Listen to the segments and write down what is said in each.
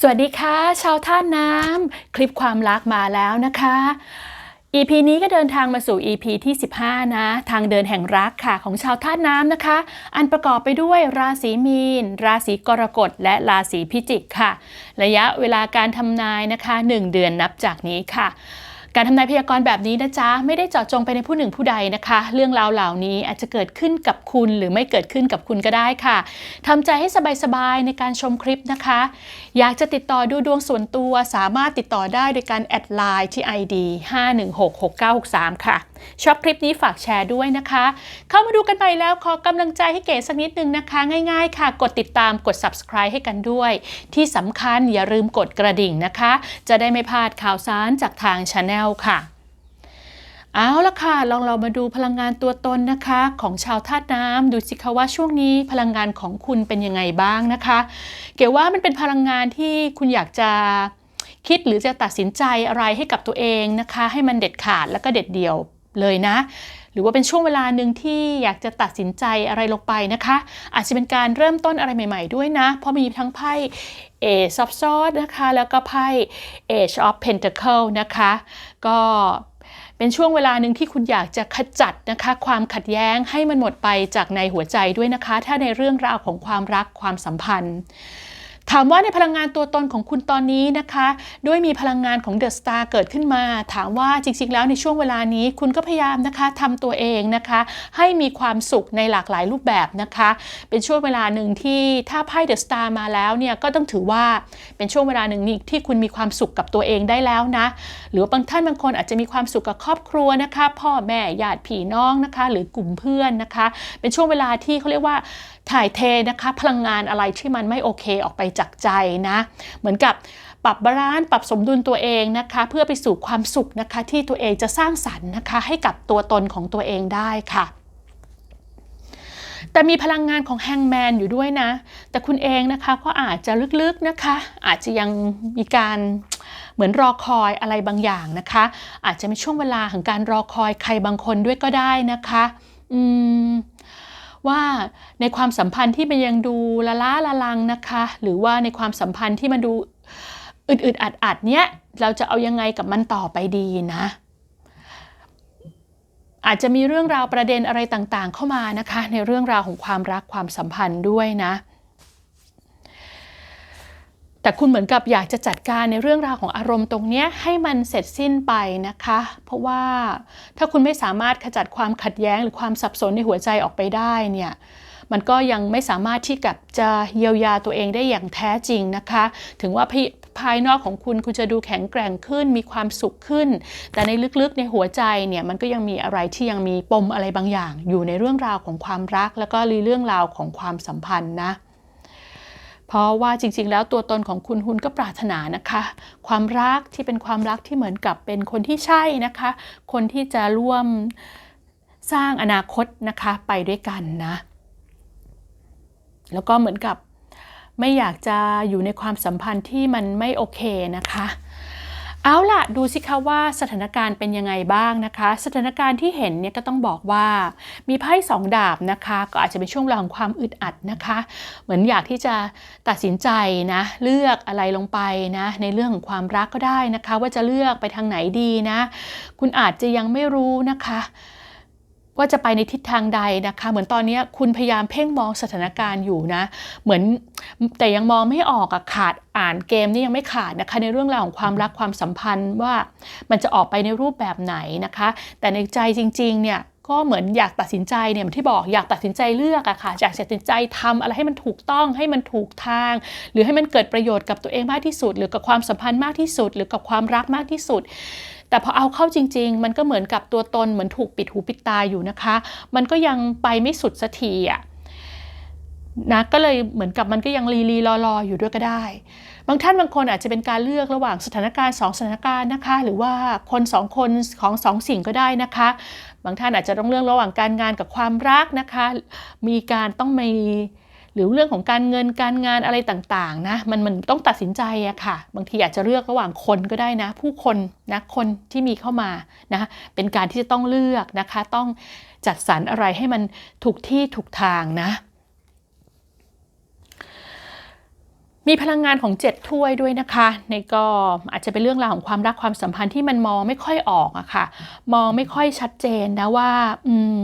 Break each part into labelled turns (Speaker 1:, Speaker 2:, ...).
Speaker 1: สวัสดีค่ะ ชาวท่าน้ำคลิปความรักมาแล้วนะคะ EP นี้ก็เดินทางมาสู่ EP ที่ 15 นะ ทางเดินแห่งรักค่ะของชาวท่าน้ำนะคะ อันประกอบไปด้วยราศีมีน ราศีกรกฎ และราศีพิจิกค่ะ ระยะเวลาการทำนายนะคะ 1 เดือนนับจากนี้ค่ะการทำนายพยากรณ์แบบนี้นะจ๊ะ ไม่ได้เจาะจงไปในผู้หนึ่งผู้ใดนะคะ เรื่องราวเหล่านี้อาจจะเกิดขึ้นกับคุณหรือไม่เกิดขึ้นกับคุณก็ได้ค่ะทำใจให้สบายๆในการชมคลิปนะคะ อยากจะติดต่อดูดวงส่วนตัวสามารถติดต่อได้โดยการแอดไลน์ที่ ID 5166963 ค่ะ ชอบคลิปนี้ฝากแชร์ด้วยนะคะ เข้ามาดูกันไปแล้วขอกำลังใจให้เก๋สักนิดนึงนะคะ ง่ายๆ ค่ะ กดติดตามกด subscribe ให้กันด้วย ที่สำคัญอย่าลืมกดกระดิ่งนะคะ จะได้ไม่พลาดข่าวสารจากทางช anel ค่ะ เอาละค่ะลองเรามาดูพลังงานตัวตนนะคะ ของชาวธาตุน้ำดูสิคะว่าช่วงนี้พลังงานของคุณเป็นยังไงบ้างนะคะ เก๋ว่ามันเป็นพลังงานที่คุณอยากจะคิดหรือจะตัดสินใจอะไรให้กับตัวเองนะคะ ให้มันเด็ดขาดแล้วก็เด็ดเดี่ยวเลยนะ หรือว่าเป็นช่วงเวลาหนึ่งที่อยากจะตัดสินใจอะไรลงไปนะคะ อาจจะเป็นการเริ่มต้นอะไรใหม่ ๆ ด้วยนะ เพราะมีทั้งไพ่ Ace of Swords นะคะ แล้วก็ไพ่ Age of Pentacle นะคะ ก็ เป็นช่วงเวลาหนึ่งที่คุณอยากจะขจัดนะคะ ความขัดแย้งให้มันหมดไปจากในหัวใจด้วยนะคะ ถ้าในเรื่องราวของความรักความสัมพันธ์ ถามว่าในพลังงานตัวตนของคุณตอนนี้นะคะ ด้วยมีพลังงานของเดอะสตาร์เกิดขึ้นมา ถามว่าจริง ๆ แล้วในช่วงเวลานี้คุณก็พยายามนะคะทำตัวเองนะคะ ให้มีความสุขในหลากหลายรูปแบบนะคะ เป็นช่วงเวลาหนึ่งที่ถ้าไพ่เดอะสตาร์มาแล้วเนี่ยก็ต้องถือว่าเป็นช่วงเวลาหนึ่งนี้ที่คุณมีความสุขกับตัวเองได้แล้วนะ หรือบางท่านบางคนอาจจะมีความสุขกับครอบครัวนะคะ พ่อแม่ญาติพี่น้องนะคะ หรือกลุ่มเพื่อนนะคะ เป็นช่วงเวลาที่เขาเรียกว่า ถ่ายเทนะคะพลังงานอะไรที่มันไม่โอเคออกไปจากใจนะ เหมือนกับปรับบาลานซ์ปรับสมดุลตัวเองนะคะ เพื่อไปสู่ความสุขนะคะ ที่ตัวเองจะสร้างสรรค์นะคะ ให้กับตัวตนของตัวเองได้ค่ะแต่มีพลังงานของแฮงแมนอยู่ด้วยนะ แต่คุณเองนะคะก็อาจจะลึกๆนะคะ อาจจะยังมีการเหมือนรอคอยอะไรบางอย่างนะคะ อาจจะมีช่วงเวลาของการรอคอยใครบางคนด้วยก็ได้นะคะ อืม ว่าในความสัมพันธ์ที่มันยังดูละล้าละลังนะคะ หรือว่าในความสัมพันธ์ที่มันดูอึดๆอัดๆเนี้ยเราจะเอายังไงกับมันต่อไปดีนะ อาจจะมีเรื่องราวประเด็นอะไรต่างๆ เข้ามานะคะ ในเรื่องราวของความรักความสัมพันธ์ด้วยนะ แต่คุณเหมือนกับอยากจะจัดการในเรื่องราวของอารมณ์ตรงนี้ให้มันเสร็จสิ้นไปนะคะ เพราะว่าถ้าคุณไม่สามารถขจัดความขัดแย้งหรือความสับสนในหัวใจออกไปได้เนี่ยมันก็ยังไม่สามารถที่กับจะเยียวยาตัวเองได้อย่างแท้จริงนะคะ ถึงว่าภายนอกของคุณคุณจะดูแข็งแกร่งขึ้น มีความสุขขึ้น แต่ในลึกๆในหัวใจเนี่ยมันก็ยังมีอะไรที่ยังมีปมอะไรบางอย่าง อยู่ในเรื่องราวของความรัก แล้วก็เรื่องราวของความสัมพันธ์นะ เพราะว่าจริง ๆ แล้วตัวตนของคุณคุณก็ปรารถนานะคะ ความรักที่เป็นความรักที่เหมือนกับเป็นคนที่ใช่นะคะ คนที่จะร่วมสร้างอนาคตนะคะไปด้วยกันนะ แล้วก็เหมือนกับไม่อยากจะอยู่ในความสัมพันธ์ที่มันไม่โอเคนะคะ เอาล่ะ ดูสิคะว่าสถานการณ์เป็นยังไงบ้างนะคะ สถานการณ์ที่เห็นเนี่ยก็ต้องบอกว่ามีไพ่สองดาบนะคะ ก็อาจจะเป็นช่วงเวลาของความอึดอัดนะคะ เหมือนอยากที่จะตัดสินใจนะ เลือกอะไรลงไปนะ ในเรื่องของความรักก็ได้นะคะ ว่าจะเลือกไปทางไหนดีนะ คุณอาจจะยังไม่รู้นะคะ ว่าจะไปในทิศทางใดนะคะ เหมือนตอนนี้คุณพยายามเพ่งมองสถานการณ์อยู่นะ เหมือนแต่ยังมองไม่ออกอะขาดอ่านเกมนี่ยังไม่ขาดนะคะ ในเรื่องราวของความรักความสัมพันธ์ว่ามันจะออกไปในรูปแบบไหนนะคะ แต่ในใจจริงๆเนี่ยก็เหมือนอยากตัดสินใจเนี่ยที่บอกอยากตัดสินใจเลือกอะค่ะอยากตัดสินใจทำอะไรให้มันถูกต้องให้มันถูกทาง หรือให้มันเกิดประโยชน์กับตัวเองมากที่สุด หรือกับความสัมพันธ์มากที่สุด หรือกับความรักมากที่สุด แต่พอเอาเข้าจริง ๆ มันก็เหมือนกับตัวตนเหมือนถูกปิดหูปิดตาอยู่นะคะ มันก็ยังไปไม่สุดสักทีอะนะก็เลยเหมือนกับมันก็ยังรีรีรอรออยู่ด้วยก็ได้ บางท่านบางคนอาจจะเป็นการเลือกระหว่างสถานการณ์สองสถานการณ์นะคะ หรือว่าคนสองคนของสองสิ่งก็ได้นะคะ บางท่านอาจจะต้องเลือกระหว่างการงานกับความรักนะคะ มีการต้องมี หรือเรื่องของการเงินการงานอะไรต่างๆนะมันมันต้องตัดสินใจอะค่ะ บางทีอาจจะเลือกระหว่างคนก็ได้นะ ผู้คนนะคนที่มีเข้ามานะเป็นการที่จะต้องเลือกนะคะ ต้องจัดสรรอะไรให้มันถูกที่ถูกทางนะ มีพลังงานของเจ็ดถ้วยด้วยนะคะในก็อาจจะเป็นเรื่องราวของความรักความสัมพันธ์ที่มันมองไม่ค่อยออกอะค่ะ มองไม่ค่อยชัดเจนนะว่า อืม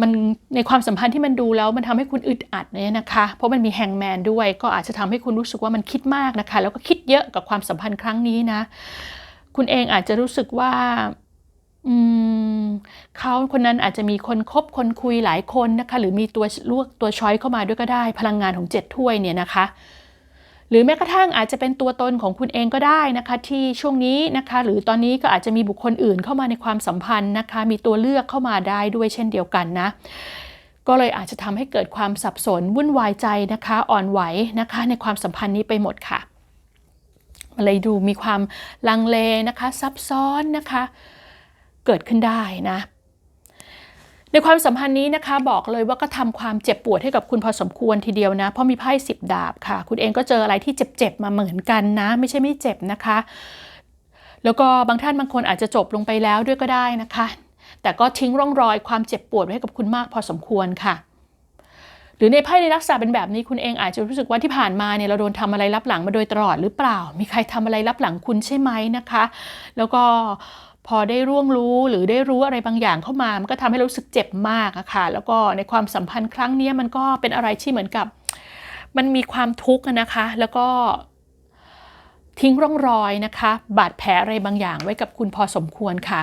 Speaker 1: มันในความสัมพันธ์ที่มันดูแล้วมันทำให้คุณอึดอัดเนี่ยนะคะ เพราะมันมีแฮงแมนด้วย ก็อาจจะทำให้คุณรู้สึกว่ามันคิดมากนะคะ แล้วก็คิดเยอะกับความสัมพันธ์ครั้งนี้นะ คุณเองอาจจะรู้สึกว่าอืมเขาคนนั้นอาจจะมีคนคบคนคุยหลายคนนะคะ หรือมีตัวลวกตัวช้อยเข้ามาด้วยก็ได้ พลังงานของเจ็ดถ้วยเนี่ยนะคะ หรือแม้กระทั่งอาจจะเป็นตัวตนของคุณเองก็ได้นะคะ ที่ช่วงนี้นะคะ หรือตอนนี้ก็อาจจะมีบุคคลอื่นเข้ามาในความสัมพันธ์นะคะ มีตัวเลือกเข้ามาได้ด้วยเช่นเดียวกันนะก็เลยอาจจะทำให้เกิดความสับสนวุ่นวายใจนะคะ อ่อนไหวนะคะ ในความสัมพันธ์นี้ไปหมดค่ะมันเลยดูมีความลังเลนะคะ ซับซ้อนนะคะ เกิดขึ้นได้นะ ในความสัมพันธ์นี้นะคะบอกเลยว่าก็ทำความเจ็บปวดให้กับคุณพอสมควรทีเดียวนะ เพราะมีไพ่สิบดาบค่ะ คุณเองก็เจออะไรที่เจ็บๆมาเหมือนกันนะ ไม่ใช่ไม่เจ็บนะคะ แล้วก็บางท่านบางคนอาจจะจบลงไปแล้วด้วยก็ได้นะคะ แต่ก็ทิ้งร่องรอยความเจ็บปวดไว้ให้กับคุณมากพอสมควรค่ะ หรือในไพ่ในลักษณะเป็นแบบนี้คุณเองอาจจะรู้สึกว่าที่ผ่านมาเนี่ยเราโดนทำอะไรรับหลังมาโดยตลอดหรือเปล่า มีใครทำอะไรรับหลังคุณใช่ไหมนะคะ แล้วก็ พอได้ร่วงรู้หรือได้รู้อะไรบางอย่างเข้ามา มันก็ทำให้รู้สึกเจ็บมากอะค่ะ แล้วก็ในความสัมพันธ์ครั้งนี้มันก็เป็นอะไรที่เหมือนกับ มันมีความทุกข์นะคะ แล้วก็ทิ้งร่องรอยนะคะ บาดแผลอะไรบางอย่างไว้กับคุณพอสมควรค่ะ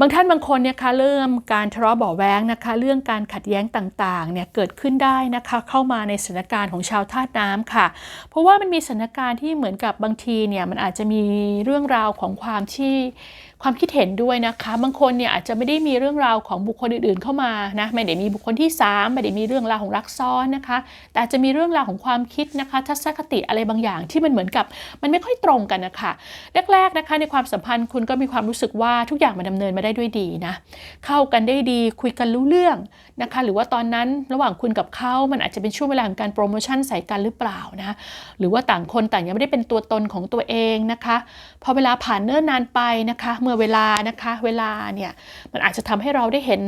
Speaker 1: บางท่านบางคนเนี่ยคะเริ่มการทะเลาะเบาแว้งนะคะ เรื่องการขัดแย้งต่างๆเนี่ยเกิดขึ้นได้นะคะเข้ามาในสถานการณ์ของชาวธาตุน้ำค่ะ เพราะว่ามันมีสถานการณ์ที่เหมือนกับบางทีเนี่ยมันอาจจะมีเรื่องราวของความที่ ความคิดเห็นด้วยนะคะ บางคนเนี่ยอาจจะไม่ได้มีเรื่องราวของบุคคลอื่นๆ เข้ามานะไม่ได้มีบุคคลที่ 3 ไม่ได้มีเรื่องราวของรักซ้อนนะคะ แต่จจะมีเรื่องราวของความคิดนะคะ ทัศนคติอะไรบางอย่างที่มันเหมือนกับมันไม่ค่อยตรงกันนะคะแรกๆนะคะในความสัมพันธ์คุณก็มีความรู้สึกว่าทุกอย่างมันดำเนินมาได้ด้วยดีนะเข้ากันได้ดีคุยกันรู้เรื่องนะคะ หรือว่าตอนนั้นระหว่างคุณกับเขามันอาจจะเป็นช่วงเวลาของการโปรโมชั่นใส่กันหรือเปล่านะหรือว่าต่างคนต่างยังไม่ได้เป็นตัวตนของตัวเองนะคะ พอเวลาผ่านเนิ่นนานไปนะคะเมื่อเวลานะคะ เวลาเนี่ยมันอาจจะทำให้เราได้เห็น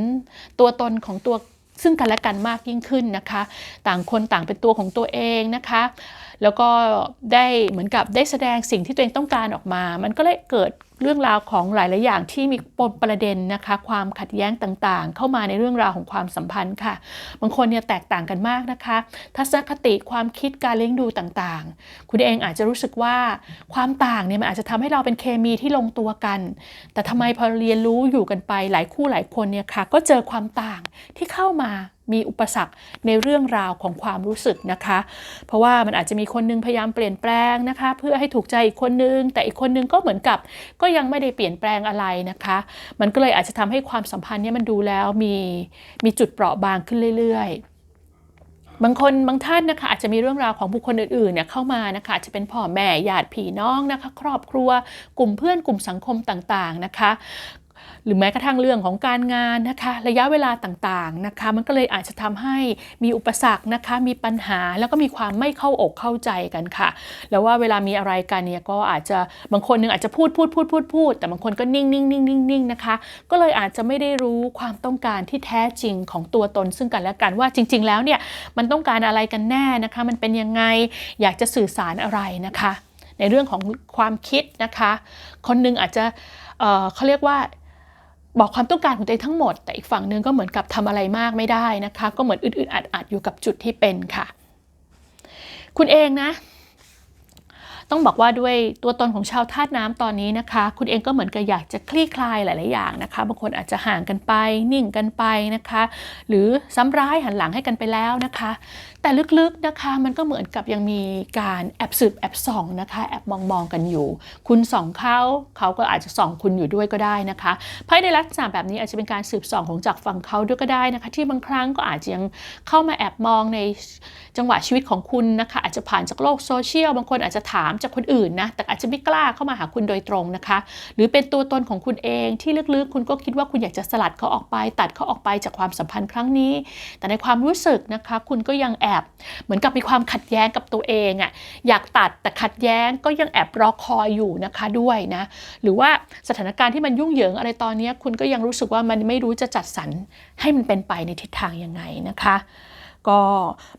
Speaker 1: ตัวตนของตัวซึ่งกันและกันมากยิ่งขึ้นนะคะ ต่างคนต่างเป็นตัวของตัวเองนะคะ แล้วก็ได้เหมือนกับได้แสดงสิ่งที่ตัวเองต้องการออกมา มันก็เลยเกิด เรื่องราวของหลายๆอย่างที่มีปนประเด็นนะคะ ความขัดแย้งต่างๆ เข้ามาในเรื่องราวของความสัมพันธ์ค่ะ บางคนเนี่ยแตกต่างกันมากนะคะ ทัศนคติความคิดการเลี้ยงดูต่างๆ คุณเองอาจจะรู้สึกว่าความต่างเนี่ยมันอาจจะทำให้เราเป็นเคมีที่ลงตัวกัน แต่ทำไมพอเรียนรู้อยู่กันไปหลายคู่หลายคนเนี่ยค่ะก็เจอความต่างที่เข้ามามีอุปสรรคในเรื่องราวของความรู้สึกนะคะ เพราะว่ามันอาจจะมีคนนึงพยายามเปลี่ยนแปลงนะคะ เพื่อให้ถูกใจอีกคนนึง แต่อีกคนนึงก็เหมือนกับก็ยังไม่ได้เปลี่ยนแปลงอะไรนะคะ มันก็เลยอาจจะทำให้ความสัมพันธ์เนี้มันดูแล้วมีมีจุดเปราะบางขึ้นเรื่อยๆบางคนบางท่านนะคะอาจจะมีเรื่องราวของบุคคลอื่นๆเนี่ยเข้ามานะคะอาจจะเป็นพ่อแม่ญาติพี่น้องนะคะ ครอบครัวกลุ่มเพื่อนกลุ่มสังคมต่างๆนะคะ หรือแม้กระทั่งเรื่องของการงานนะคะ ระยะเวลาต่างๆนะคะ มันก็เลยอาจจะทำให้มีอุปสรรคนะคะ มีปัญหาแล้วก็มีความไม่เข้าอกเข้าใจกันค่ะ แล้วว่าเวลามีอะไรกันเนี่ยก็อาจจะบางคนนึงอาจจะพูดพูดพูดพูดพูดแต่บางคนก็นิ่งนิ่งนิ่งนิ่งนิ่งนะคะ ก็เลยอาจจะไม่ได้รู้ความต้องการที่แท้จริงของตัวตนซึ่งกันและกันว่าจริง ๆ แล้วเนี่ยมันต้องการอะไรกันแน่นะคะ มันเป็นยังไงอยากจะสื่อสารอะไรนะคะ ในเรื่องของความคิดนะคะ คนหนึงอาจจะเเขาเรียกว่า บอกความต้องการของตัวเองทั้งหมด แต่อีกฝั่งหนึงก็เหมือนกับทำอะไรมากไม่ได้นะคะ ก็เหมือนอึดๆอัดๆอยู่กับจุดที่เป็นค่ะ คุณเองนะ ต้องบอกว่าด้วยตัวตนของชาวธาตุน้ำตอนนี้นะคะ คุณเองก็เหมือนกับอยากจะคลี่คลายหลาย ๆ อย่างนะคะบางคนอาจจะห่างกันไป นิ่งกันไปนะคะ หรือซ้ำร้ายหันหลังให้กันไปแล้วนะคะ แต่ลึก ๆ นะคะมันก็เหมือนกับยังมีการแอบสืบแอบส่องนะคะแอบมองมองๆกันอยู่ คุณส่องเขาเขาก็อาจจะส่องคุณอยู่ด้วยก็ได้นะคะไพ่ในลักษณะแบบนี้อาจจะเป็นการสืบส่องของจากฝั่งเขาด้วยก็ได้นะคะ ที่บางครั้งก็อาจจะยังเข้ามาแอบมองใน จังหวะชีวิตของคุณนะคะอาจจะผ่านจากโลกโซเชียลบางคนอาจจะถามจากคนอื่นนะแต่อาจจะไม่กล้าเข้ามาหาคุณโดยตรงนะคะ หรือเป็นตัวตนของคุณเองที่ลึกๆ คุณก็คิดว่าคุณอยากจะสลัดเขาออกไป ตัดเขาออกไปจากความสัมพันธ์ครั้งนี้ แต่ในความรู้สึกนะคะ คุณก็ยังแอบเหมือนกับมีความขัดแย้งกับตัวเองอะ่ะอยากตัดแต่ขัดแย้งก็ยังแอบรอคอยอยู่นะคะด้วยนะหรือว่าสถานการณ์ที่มันยุ่งเหยิงอะไรตอนนี้คุณก็ยังรู้สึกว่ามันไม่รู้จะจัดสรรให้มันเป็นไปในทิศทางยังไงนะคะ ก็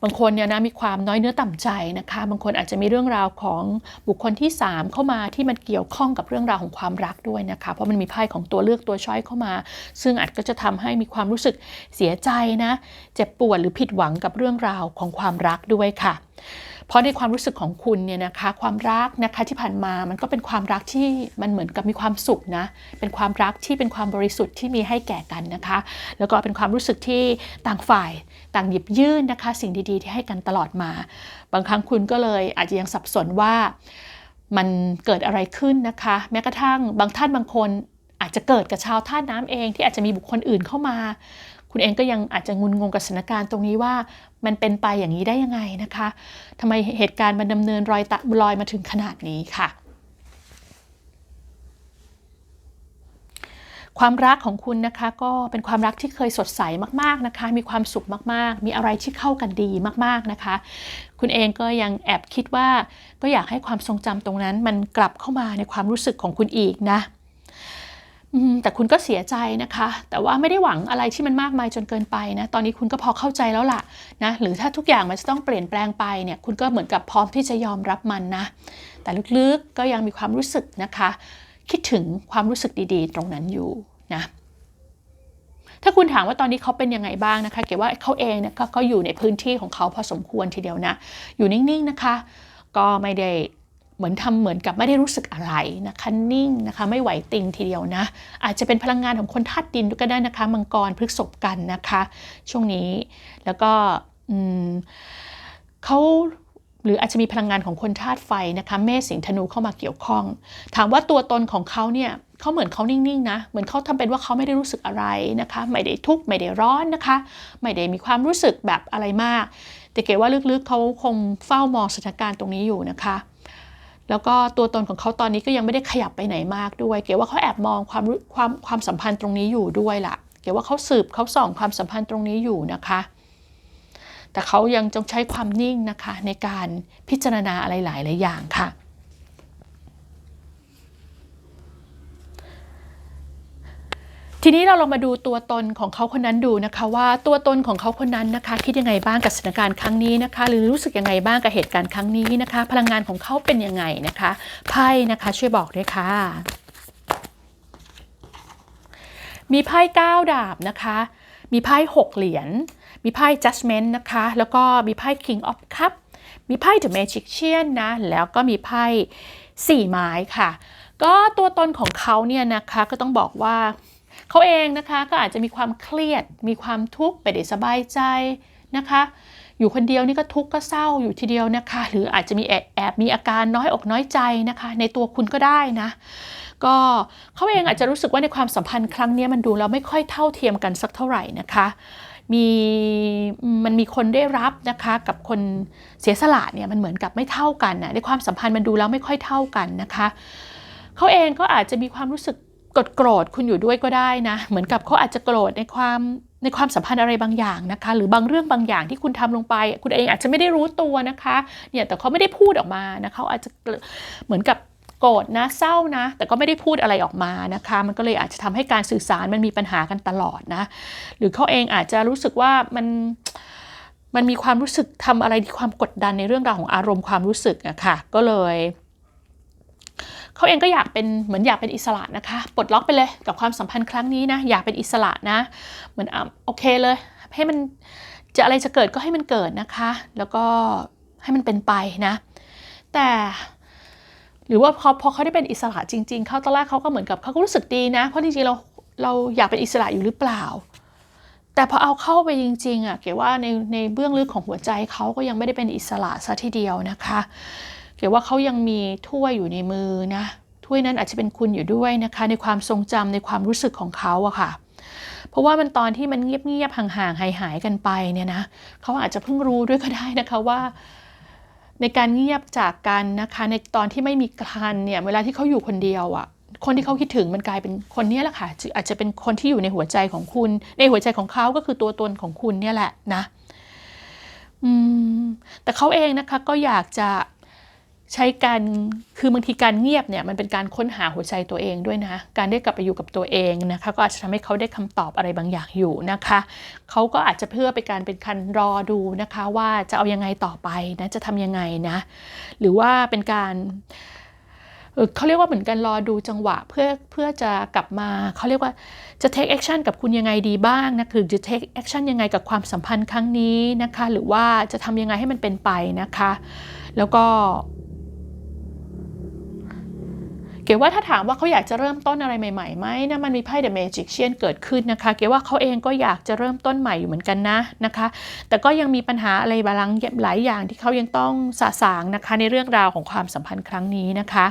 Speaker 1: บางคนเนี่ยนะมีความน้อยเนื้อต่ำใจนะคะ บางคนอาจจะมีเรื่องราวของบุคคลที่ 3 เข้ามาที่มันเกี่ยวข้องกับเรื่องราวของความรักด้วยนะคะ เพราะมันมีไพ่ของตัวเลือกตัวช้อยเข้ามา ซึ่งอาจก็จะทำให้มีความรู้สึกเสียใจนะเจ็บปวดหรือผิดหวังกับเรื่องราวของความรักด้วยค่ะเพราะในความรู้สึกของคุณเนี่ยนะคะความรักนะคะที่ผ่านมามันก็เป็นความรักที่มันเหมือนกับมีความสุขนะเป็นความรักที่เป็นความบริสุทธิ์ที่มีให้แก่กันนะคะ แล้วก็เป็นความรู้สึกที่ต่างฝ่าย ต่างหยิบยื่นนะคะ สิ่งดีๆที่ให้กันตลอดมา บางครั้งคุณก็เลยอาจจะยังสับสนว่ามันเกิดอะไรขึ้นนะคะ แม้กระทั่งบางท่านบางคนอาจจะเกิดกับชาวท่าน้ำเองที่อาจจะมีบุคคลอื่นเข้ามา คุณเองก็ยังอาจจะงุนงงกับสถานการณ์ตรงนี้ว่ามันเป็นไปอย่างนี้ได้ยังไงนะคะทำไมเหตุการณ์มันดำเนินรอยตะลอยมาถึงขนาดนี้ค่ะ ความรักของคุณนะคะก็เป็นความรักที่เคยสดใสมากๆนะคะ มีความสุขมากๆ มีอะไรที่เข้ากันดีมากๆนะคะ คุณเองก็ยังแอบคิดว่าก็อยากให้ความทรงจำตรงนั้น มันกลับเข้ามาในความรู้สึกของคุณอีกนะแต่คุณก็เสียใจนะคะ แต่ว่าไม่ได้หวังอะไรที่มันมากมายจนเกินไปนะ ตอนนี้คุณก็พอเข้าใจแล้วล่ะนะ หรือถ้าทุกอย่างมันจะต้องเปลี่ยนแปลงไปเนี่ย คุณก็เหมือนกับพร้อมที่จะยอมรับมันนะ แต่ลึกๆก็ยังมีความรู้สึกนะคะ คิดถึงความรู้สึกดีๆ ตรงนั้นอยู่นะถ้าคุณถามว่าตอนนี้เขาเป็นยังไงบ้างนะคะ เกี่ยวว่าเขาเองเนี่ยก็อยู่ในพื้นที่ของเขาพอสมควรทีเดียวนะ อยู่นิ่งๆนะคะ ก็ไม่ได้เหมือนทำเหมือนกับไม่ได้รู้สึกอะไรนะคะนิ่งนะคะ ไม่ไหวติงทีเดียวนะ อาจจะเป็นพลังงานของคนธาตุดินก็ได้นะคะ มังกรพฤกษบกันนะคะ ช่วงนี้แล้วก็เขา รืออาจจะมีพลังงานของคนธาตุไฟนะคะเมษสิงธนูเข้ามาเกี่ยวข้อง ถามว่าตัวตนของเขาเนี่ยเขาเหมือนเขานิ่งๆนะ เหมือนเขาทำเป็นว่าเขาไม่ได้รู้สึกอะไรนะคะ ไม่ได้ทุกข์ไม่ได้ร้อนนะคะ ไม่ได้มีความรู้สึกแบบอะไรมาก แต่เก๋ว่าลึกๆเขาคงเฝ้ามองสถานการณ์ตรงนี้อยู่นะคะ แล้วก็ตัวตนของเขาตอนนี้ก็ยังไม่ได้ขยับไปไหนมากด้วย เก๋ว่าเขาแอบมองความความความสัมพันธ์ตรงนี้อยู่ด้วยล่ะ เก๋ว่าเขาสืบเขาส่องความสัมพันธ์ตรงนี้อยู่นะคะ แต่เขายังจงใช้ความนิ่งนะคะในการพิจารณาอะไรหลายหลายอย่างค่ะ ทีนี้เราลองมาดูตัวตนของเขาคนนั้นดูนะคะ ว่าตัวตนของเขาคนนั้นนะคะ คิดยังไงบ้างกับสถานการณ์ครั้งนี้นะคะ หรือรู้สึกยังไงบ้างกับเหตุการณ์ครั้งนี้นะคะ พลังงานของเขาเป็นยังไงนะคะไพ่นะคะช่วยบอกด้วยค่ะมีไพ่9ดาบนะคะ มีไพ่6เหรียญ มีไพ่ judgment นะคะ แล้วก็มีไพ่ king of cup มีไพ่ the magician นะ แล้วก็มีไพ่4ไม้ค่ะ ก็ตัวตนของเขาเนี่ยนะคะก็ต้องบอกว่าเขาเองนะคะก็อาจจะมีความเครียด มีความทุกข์ไปได้สบายใจนะคะ อยู่คนเดียวนี่ก็ทุกข์ก็เศร้าอยู่ทีเดียวนะคะ หรืออาจจะมีแอบแอบมีอาการน้อยอกน้อยใจนะคะ ในตัวคุณก็ได้นะ ก็เขาเองอาจจะรู้สึกว่าในความสัมพันธ์ครั้งนี้มันดูแล้วไม่ค่อยเท่าเทียมกันสักเท่าไหร่นะคะ มีมันมีคนได้รับนะคะกับคนเสียสละเนี่ยมันเหมือนกับไม่เท่ากันนะในความสัมพันธ์มันดูแล้วไม่ค่อยเท่ากันนะคะเขาเองก็อาจจะมีความรู้สึกกดโกรธคุณอยู่ด้วยก็ได้นะ เหมือนกับเขาอาจจะโกรธในความในความสัมพันธ์อะไรบางอย่างนะคะ หรือบางเรื่องบางอย่างที่คุณทำลงไป คุณเองอาจจะไม่ได้รู้ตัวนะคะเนี่ยแต่เขาไม่ได้พูดออกมานะเขาอาจจะเหมือนกับ โกรธนะเศร้านะ แต่ก็ไม่ได้พูดอะไรออกมานะคะ มันก็เลยอาจจะทำให้การสื่อสารมันมีปัญหากันตลอดนะ หรือเขาเองอาจจะรู้สึกว่ามันมันมีความรู้สึกทำอะไรที่ความกดดันในเรื่องราวของอารมณ์ความรู้สึกอะค่ะก็เลยเขาเองก็อยากเป็นเหมือนอยากเป็นอิสระนะคะปลดล็อกไปเลยกับความสัมพันธ์ครั้งนี้นะอยากเป็นอิสระนะ เหมือนอะโอเคเลย ให้มันจะอะไรจะเกิดก็ให้มันเกิดนะคะ แล้วก็ให้มันเป็นไปนะ แต่ หรือว่าพอพอเขาได้เป็นอิสระจริง ๆ เขาตอนแรกเขาก็เหมือนกับเขาก็รู้สึกดีนะ เพราะจริงๆเราเราอยากเป็นอิสระอยู่หรือเปล่า แต่พอเอาเข้าไปจริงๆอะเก๋ว่าในในเบื้องลึกของหัวใจเขาก็ยังไม่ได้เป็นอิสระซะทีเดียวนะคะเกี่ยวว่าเขายังมีถ้วยอยู่ในมือนะถ้วยนั้นอาจจะเป็นคุณอยู่ด้วยนะคะ ในความทรงจำในความรู้สึกของเขาอะค่ะเพราะว่ามันตอนที่มันเงียบๆห่างๆหายหายกันไปเนี่ยนะเขาอาจจะเพิ่งรู้ด้วยก็ได้นะคะว่า ในการเงียบจากกันนะคะในตอนที่ไม่มีกันเนี่ยเวลาที่เขาอยู่คนเดียวอะคนที่เขาคิดถึงมันกลายเป็นคนนี้แหละค่ะอาจจะเป็นคนที่อยู่ในหัวใจของคุณ ในหัวใจของเขาก็คือตัวตนของคุณเนี่ยแหละนะอืมแต่เขาเองนะคะก็อยากจะ ใช้การคือบางทีการเงียบเนี่ยมันเป็นการค้นหาหัวใจตัวเองด้วยนะการได้กลับไปอยู่กับตัวเองนะคะก็อาจจะทำให้เขาได้คำตอบอะไรบางอย่างอยู่นะคะเขาก็อาจจะเพื่อเป็นการเป็นคันรอดูนะคะว่าจะเอายังไงต่อไปนะจะทำยังไงนะหรือว่าเป็นการเอ่อเขาเรียกว่าเหมือนกันรอดูจังหวะเพื่อเพื่อจะกลับมาเขาเรียกว่าจะ take action กับคุณยังไงดีบ้างนะคือจะ take action ยังไงกับความสัมพันธ์ครั้งนี้นะคะ หรือว่าจะทำยังไงให้มันเป็นไปนะคะ แล้วก็ เก๋ว่าถ้าถามว่าเขาอยากจะเริ่มต้นอะไรใหม่ๆไหมนะมันมีไพ่เดอะเมจิกเชียนเกิดขึ้นนะคะเก๋ว่าเขาเองก็อยากจะเริ่มต้นใหม่อยู่เหมือนกันนะนะคะ แต่ก็ยังมีปัญหาอะไรบางหลายอย่างที่เขายังต้องสะสางนะคะในเรื่องราวของความสัมพันธ์ครั้งนี้นะคะ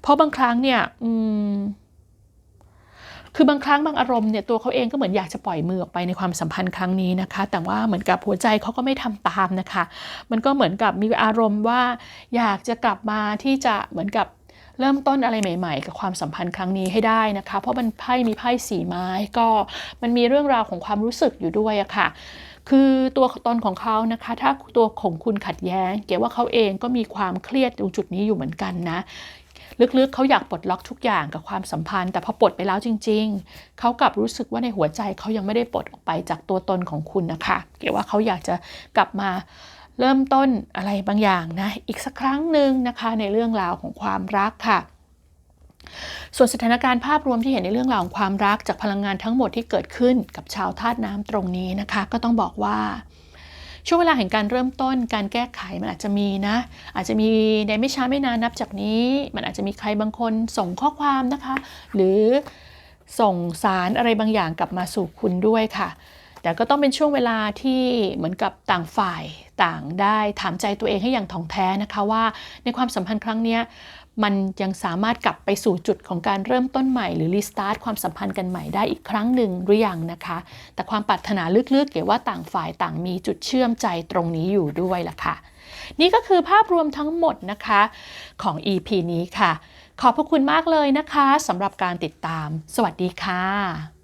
Speaker 1: เพราะบางครั้งเนี่ยอืม คือบางครั้งบางอารมณ์เนี่ยตัวเขาเองก็เหมือนอยากจะปล่อยมือออกไปในความสัมพันธ์ครั้งนี้นะคะ แต่ว่าเหมือนกับหัวใจเขาก็ไม่ทำตามนะคะ มันก็เหมือนกับมีอารมณ์ว่า อยากจะกลับมาที่จะเหมือนกับเริ่มต้นอะไรใหม่ๆ กับความสัมพันธ์ครั้งนี้ให้ได้นะคะ เพราะมันไพ่มีไพ่สีไม้ก็มันมีเรื่องราวของความรู้สึกอยู่ด้วยอะค่ะ คือตัวตนของเขานะคะ ถ้าตัวของคุณขัดแย้ง เก๋ว่าเขาเองก็มีความเครียดตรงจุดนี้อยู่เหมือนกันนะ ลึกๆเขาอยากปลดล็อกทุกอย่างกับความสัมพันธ์ แต่พอปลดไปแล้วจริง ๆ เขากลับรู้สึกว่าในหัวใจเขายังไม่ได้ปลดออกไปจากตัวตนของคุณนะคะเกี่ยวว่าเขาอยากจะกลับมาเริ่มต้นอะไรบางอย่างนะ อีกสักครั้งหนึ่งนะคะในเรื่องราวของความรักค่ะส่วนสถานการณ์ภาพรวมที่เห็นในเรื่องราวของความรักจากพลังงานทั้งหมดที่เกิดขึ้นกับชาวธาตุน้ำตรงนี้นะคะ ก็ต้องบอกว่า ช่วงเวลาแห่งการเริ่มต้นการแก้ไขมันอาจจะมีนะ อาจจะมีในไม่ช้าไม่นานนับจากนี้ มันอาจจะมีใครบางคนส่งข้อความนะคะ หรือส่งสารอะไรบางอย่างกลับมาสู่คุณด้วยค่ะ แต่ก็ต้องเป็นช่วงเวลาที่เหมือนกับต่างฝ่ายต่างได้ถามใจตัวเองให้อย่างถ่องแท้นะคะว่า ในความสัมพันธ์ครั้งนี้มันยังสามารถกลับไปสู่จุดของการเริ่มต้นใหม่ หรือรีสตาร์ทความสัมพันธ์กันใหม่ได้อีกครั้งหนึ่งหรือยังนะคะ แต่ความปรารถนาลึกๆเกี่ยวว่าต่างฝ่ายต่างมีจุดเชื่อมใจตรงนี้อยู่ด้วยล่ะค่ะ นี่ก็คือภาพรวมทั้งหมดนะคะของ EP นี้ค่ะ ขอบพระคุณมากเลยนะคะสำหรับการติดตาม สวัสดีค่ะ